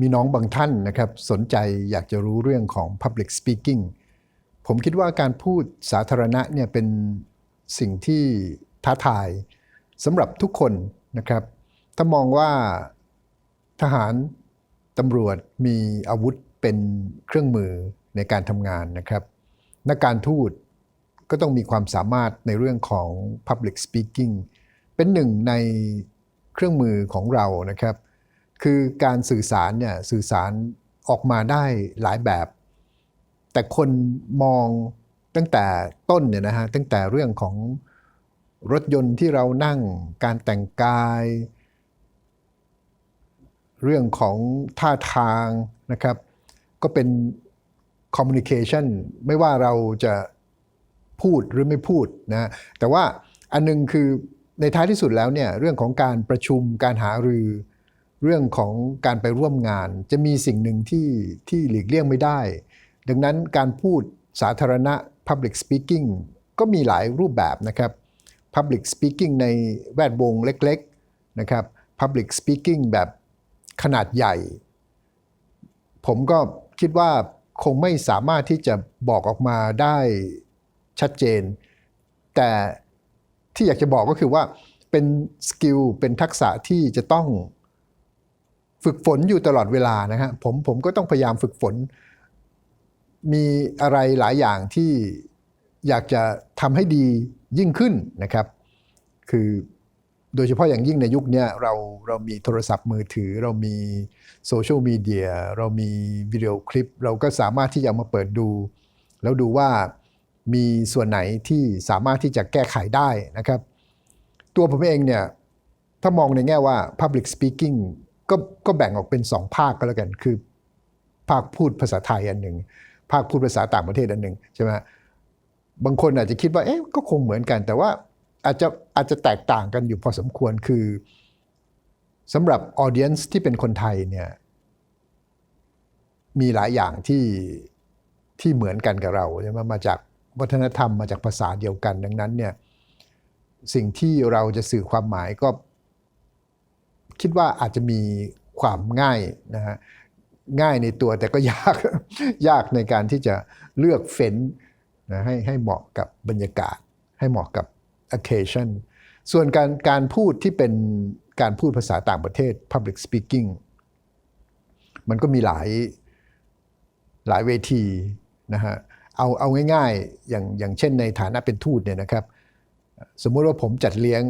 มีน้องบางท่านนะครับสนใจอยากจะรู้เรื่องของ Public Speaking ผมคิดว่าการพูดสาธารณะเนี่ยเป็นสิ่งที่ท้าทายสำหรับทุกคนนะครับ ถ้ามองว่าทหารตำรวจมีอาวุธเป็นเครื่องมือในการทำงานนะครับนักการทูตก็ต้องมีความสามารถในเรื่องของ Public Speaking เป็นหนึ่งในเครื่องมือของเรานะครับ คือการสื่อสารเนี่ยสื่อสารออกมาได้หลายแบบ แต่คนมองตั้งแต่ต้นเนี่ยนะฮะตั้งแต่เรื่องของรถยนต์ที่เรานั่งการแต่งกาย เรื่องของท่าทางนะครับ ก็เป็น communication ไม่ว่าเราจะพูดหรือไม่พูดนะแต่ว่าอันนึงคือในท้ายที่สุดแล้วเนี่ยเรื่องของการประชุมการหารือ เรื่องของการไปร่วมงาน จะมีสิ่งหนึ่งที่ที่หลีกเลี่ยงไม่ได้ ดังนั้นการพูดสาธารณะ Public Speaking ก็มีหลายรูปแบบนะครับ Public Speaking ในแวดวงเล็กๆนะครับ Public Speaking แบบขนาดใหญ่ ผมก็คิดว่าคงไม่สามารถที่จะบอกออกมาได้ชัดเจน แต่ที่อยากจะบอกก็คือว่าเป็นสกิลเป็นทักษะที่จะต้อง ฝึกฝนอยู่ตลอดเวลานะฮะผมผมก็ต้องพยายามฝึกฝน มีอะไรหลายอย่างที่อยากจะทำให้ดียิ่งขึ้นนะครับ คือโดยเฉพาะอย่างยิ่งในยุคนี้เราเรามีโทรศัพท์มือถือ เรามีโซเชียลมีเดียเรามีวิดีโอคลิป เราก็สามารถที่จะมาเปิดดู แล้วดูว่ามีส่วนไหนที่สามารถที่จะแก้ไขได้นะครับ ตัวผมเองเนี่ย ถ้ามองในแง่ว่า Public Speaking ก็ก็แบ่งออกเป็น2ภาคก็แล้วกัน คือ ภาคพูดภาษาไทยอันหนึ่งภาคพูดภาษาต่างประเทศอันหนึ่งใช่ไหมบางคนอาจจะคิดว่าเอ๊ะก็คงเหมือนกัน แต่ว่าอาจจะอาจจะแตกต่างกันอยู่พอสมควรคือสำหรับออเดียนส์ที่เป็นคนไทยเนี่ยมีหลายอย่างที่ที่เหมือนกันกับเราใช่ไหมมาจากวัฒนธรรมมาจากภาษาเดียวกันดังนั้นเนี่ยสิ่งที่เราจะสื่อความหมายก็ คิดว่าอาจจะมีความง่ายนะฮะง่ายในตัวแต่ก็ยากยากในการที่จะเลือกเฟ้นนะให้ให้เหมาะกับบรรยากาศ ให้เหมาะกับ occasion ส่วนการการพูดที่เป็นการพูดภาษาต่างประเทศ public speaking มันก็มีหลายหลายเวทีนะฮะเอาเอาง่ายๆอย่างอย่างเช่นในฐานะเป็นทูตเนี่ยนะครับ สมมุติว่าผมจัดเลี้ยง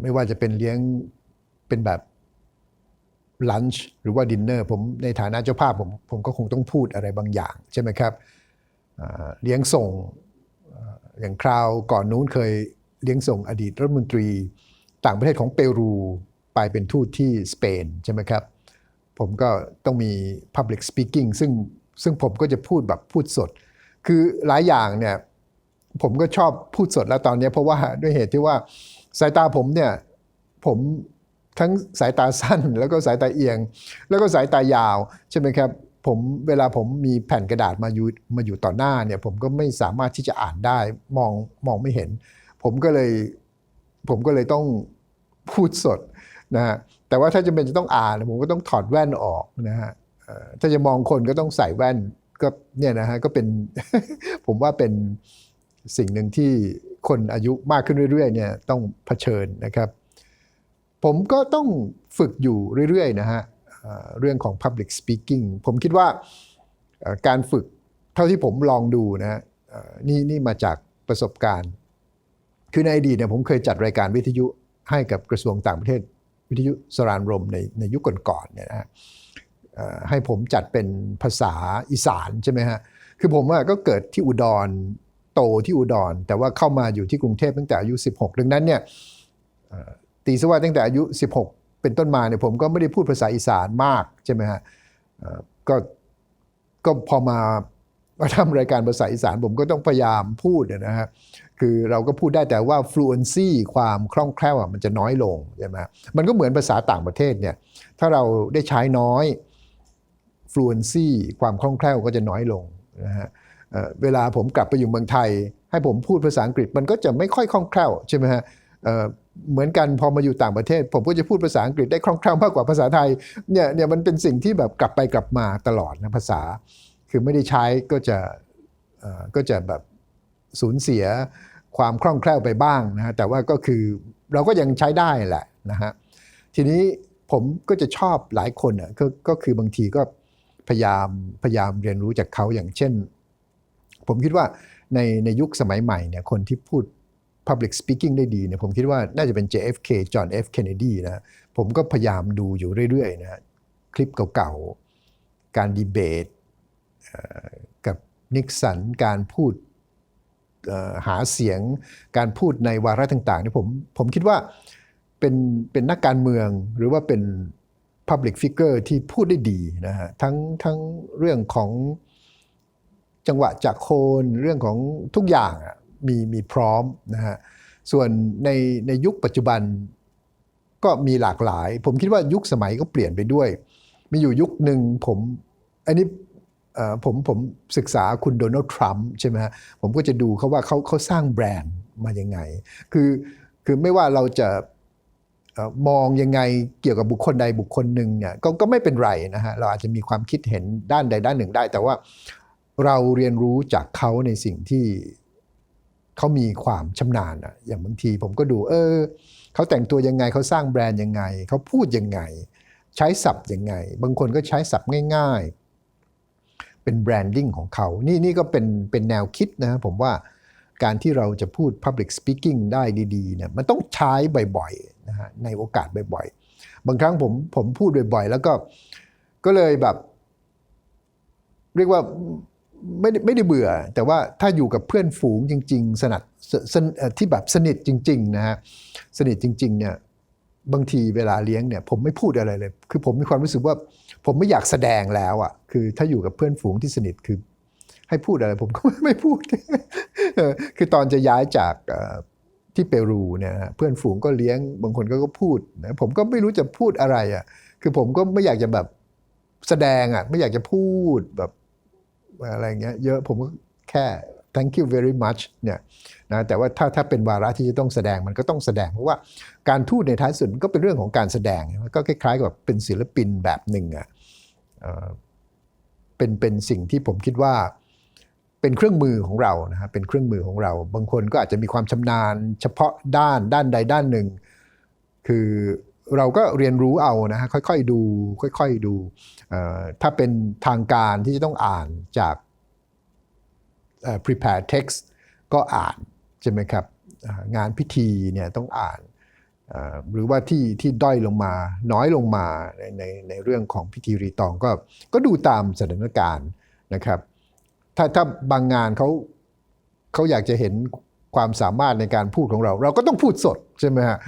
ไม่ว่าจะเป็นเลี้ยง เป็นแบบลันช์หรือว่าดินเนอร์ผมในฐานะเจ้าภาพผมผมก็คงต้องพูดอะไรบางอย่าง ใช่ไหมครับเลี้ยงส่งอย่างคราวก่อนนู้นเคยเลี้ยงส่งอดีตรัฐมนตรีต่างประเทศของเปรูไปเป็นทูตที่สเปนใช่ไหมครับ ผมก็ต้องมี Public Speaking ซึ่งซึ่งผมก็จะพูดแบบพูดสด คือหลายอย่างเนี่ยผมก็ชอบพูดสดแล้วตอนนี้เพราะว่าด้วยเหตุที่ว่าสายตาผมเนี่ยผม ทั้งสายตาสั้น แล้วก็สายตาเอียง แล้วก็สายตายาวใช่ไหมครับผมเวลาผมมีแผ่นกระดาษมาอยู่มาอยู่ต่อหน้าเนี่ยผมก็ไม่สามารถที่จะอ่านได้มองมองไม่เห็น ผมก็เลยผมก็เลยต้องพูดสดนะฮะแต่ว่าถ้าจะเป็นจะต้องอ่านผมก็ต้องถอดแว่นออกนะฮะถ้าจะมองคนก็ต้องใส่แว่นก็เนี่ยนะฮะก็เป็นผมว่าเป็นสิ่งหนึ่งที่คนอายุมากขึ้นเรื่อยๆเนี่ยต้องเผชิญนะครับ ผมก็ต้องฝึกอยู่เรื่อยๆนะฮะเรื่องของ Public Speaking ผมคิดว่าการฝึกเท่าที่ผมลองดูนะนี่นี่มาจากประสบการณ์ คือในอดีตเนี่ยผมเคยจัดรายการวิทยุให้กับกระทรวงต่างประเทศวิทยุสรานรมในในยุคก่อนๆเนี่ยนะให้ผมจัดเป็นภาษาอีสานใช่ไหมฮะ คือผมก็เกิดที่อุดรโตที่อุดร แต่ว่าเข้ามาอยู่ที่กรุงเทพตั้งแต่อายุ 16 ดังนั้นเนี่ย ตีซะว่าตั้งแต่อายุ 16 เป็นต้นมาเนี่ยผมก็ไม่ได้พูดภาษาอีสานมากใช่ไหมฮะก็ก็พอมามาทำรายการภาษาอีสานผมก็ต้องพยายามพูดนะฮะคือเราก็พูดได้แต่ว่า fluency ความคล่องแคล่วมันจะน้อยลงใช่ไหมมันก็เหมือนภาษาต่างประเทศเนี่ยถ้าเราได้ใช้น้อย fluency ความคล่องแคล่วก็จะน้อยลงนะฮะเวลาผมกลับไปอยู่เมืองไทย ให้ผมพูดภาษาอังกฤษมันก็จะไม่ค่อยคล่องแคล่วใช่ไหมฮะ เหมือนกันพอมาอยู่ต่างประเทศ ผมก็จะพูดภาษาอังกฤษได้คล่องแคล่วมากกว่าภาษาไทยเนี่ยเนี่ยมันเป็นสิ่งที่แบบกลับไปกลับมาตลอดนะภาษา คือไม่ได้ใช้ก็จะก็จะแบบสูญเสียความคล่องแคล่วไปบ้างนะฮะแต่ว่าก็คือเราก็ยังใช้ได้แหละนะฮะทีนี้ผมก็จะชอบหลายคนอะก็ก็คือบางทีก็พยายามพยายามเรียนรู้จากเขาอย่างเช่น ผมคิดว่าในในยุคสมัยใหม่เนี่ยคนที่พูด Public Speaking ได้ดีเนี่ยผมคิดว่าน่าจะเป็น JFK John F Kennedy นะฮะผมก็พยายามดูอยู่เรื่อยๆนะคลิปเก่าๆ การดีเบตกับนิกสันการพูดหาเสียงการพูดในวาระต่างๆเนี่ยผมผมคิดว่าเป็นเป็นนักการเมืองหรือว่าเป็น Public Figure ที่พูดได้ดีนะฮะทั้งทั้งเรื่องของจังหวะจากโคนเรื่องของทุกอย่างอะ มีมีพร้อมนะฮะส่วนในในยุคปัจจุบันก็มีหลากหลาย ผมคิดว่ายุคสมัยก็เปลี่ยนไปด้วย มีอยู่ยุคหนึ่งผมอันนี้ผมผมศึกษาคุณโดนัลด์ทรัมป์ใช่ไหมฮะผมก็จะดูเขาว่าเขาเขาสร้างแบรนด์มายังไง คือคือไม่ว่าเราจะมองยังไงเกี่ยวกับบุคคลใดบุคคลหนึ่งเนี่ยก็ก็ไม่เป็นไรนะฮะเราอาจจะมีความคิดเห็นด้านใดด้านหนึ่งได้ แต่ว่าเราเรียนรู้จากเขาในสิ่งที่ เขามีความชำนาญอะอย่างบางทีผมก็ดู เออเขาแต่งตัวยังไงเขาสร้างแบรนด์ยังไงเขาพูดยังไง ใช้ศัพท์ยังไง บางคนก็ใช้ศัพท์ง่าย ๆ เป็นแบรนดิ้งของเขานี่นี่ก็เป็นเป็นแนวคิดนะผมว่าการที่เราจะพูด Public Speaking ได้ดีๆเนี่ยมันต้องใช้บ่อยๆนะฮะในโอกาสบ่อยๆ บางครั้งผมผมพูดบ่อยๆ แล้วก็ก็เลยแบบ เรียกว่า ไม่ได้ไม่ได้เบื่อ แต่ว่าถ้าอยู่กับเพื่อนฝูงจริง ๆ สนัดที่แบบสนิทจริงๆนะฮะสนิทจริงๆเนี่ยบางทีเวลาเลี้ยงเนี่ยผมไม่พูดอะไรเลย คือผมมีความรู้สึกว่าผมไม่อยากแสดงแล้วอะ คือถ้าอยู่กับเพื่อนฝูงที่สนิทคือ ให้พูดอะไรผมก็ไม่พูด คือตอนจะย้ายจากที่เปรูเนี่ยเพื่อนฝูงก็เลี้ยงบางคนก็ก็พูดนะผมก็ไม่รู้จะพูดอะไรอะ คือผมก็ไม่อยากจะแบบแสดงอะไม่อยากจะพูดแบบ อะไรเงี้ยเยอะผมก็แค่ thank you very much เนี่ยนะแต่ว่าถ้าถ้าเป็นวาระที่จะต้องแสดงมันก็ต้องแสดง เพราะว่าการทูตในท้ายสุดก็เป็นเรื่องของการแสดงมันก็คล้ายๆกับเป็นศิลปินแบบหนึ่งอะเอ่อเป็นเป็นสิ่งที่ผมคิดว่าเป็นเครื่องมือของเรานะฮะเป็นเครื่องมือของเรา บางคนก็อาจจะมีความชำนาญ เฉพาะด้านด้านใดด้านหนึ่ง คือ เราก็เรียนรู้เอานะฮะค่อยๆดู ค่อยๆดู ถ้าเป็นทางการที่จะต้องอ่านจาก prepare text ก็อ่านใช่ไหมครับงานพิธีเนี่ยต้องอ่านหรือว่าที่ที่ด้อยลงมาน้อยลงมาในในในเรื่องของพิธีรีตองก็ก็ดูตามสถานการณ์นะครับ ถ้าถ้าบางงานเขาเขาอยากจะเห็น ความสามารถในการพูดของเรา เราก็ต้องพูดสดใช่ไหมฮะ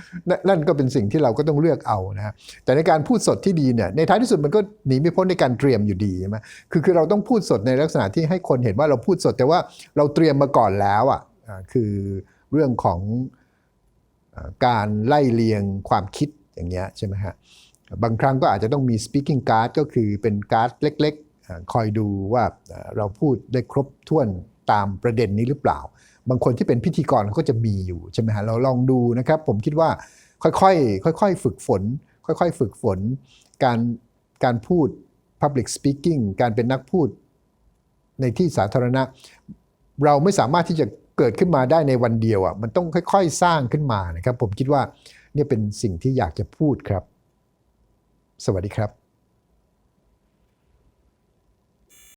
นั่นก็เป็นสิ่งที่เราก็ต้องเลือกเอานะฮะแต่ในการพูดสดที่ดีเนี่ยในท้ายที่สุดมันก็หนีไม่พ้นในการเตรียมอยู่ดีใช่ไหมคือคือเราต้องพูดสดในลักษณะที่ให้คนเห็นว่าเราพูดสด แต่ว่าเราเตรียมมาก่อนแล้วอะคือเรื่องของการไล่เลียงความคิดอย่างเงี้ยใช่ไหมฮะบางครั้งก็อาจจะต้องมี speaking card ก็คือเป็นการ์ดเล็กๆ คอยดูว่าเราพูดได้ครบถ้วน ตามประเด็นนี้หรือเปล่า บางคนที่เป็นพิธีกรก็จะมีอยู่ใช่ไหมฮะเราลองดูนะครับ ผมคิดว่าค่อยๆค่อยๆฝึกฝน ค่อย ๆ ฝึกฝน การการพูด public speaking การเป็นนักพูดในที่สาธารณะ เราไม่สามารถที่จะเกิดขึ้นมาได้ในวันเดียวอะมันต้องค่อย ๆ สร้างขึ้นมานะครับ ผมคิดว่าเนี่ยเป็นสิ่งที่อยากจะพูดครับ สวัสดีครับ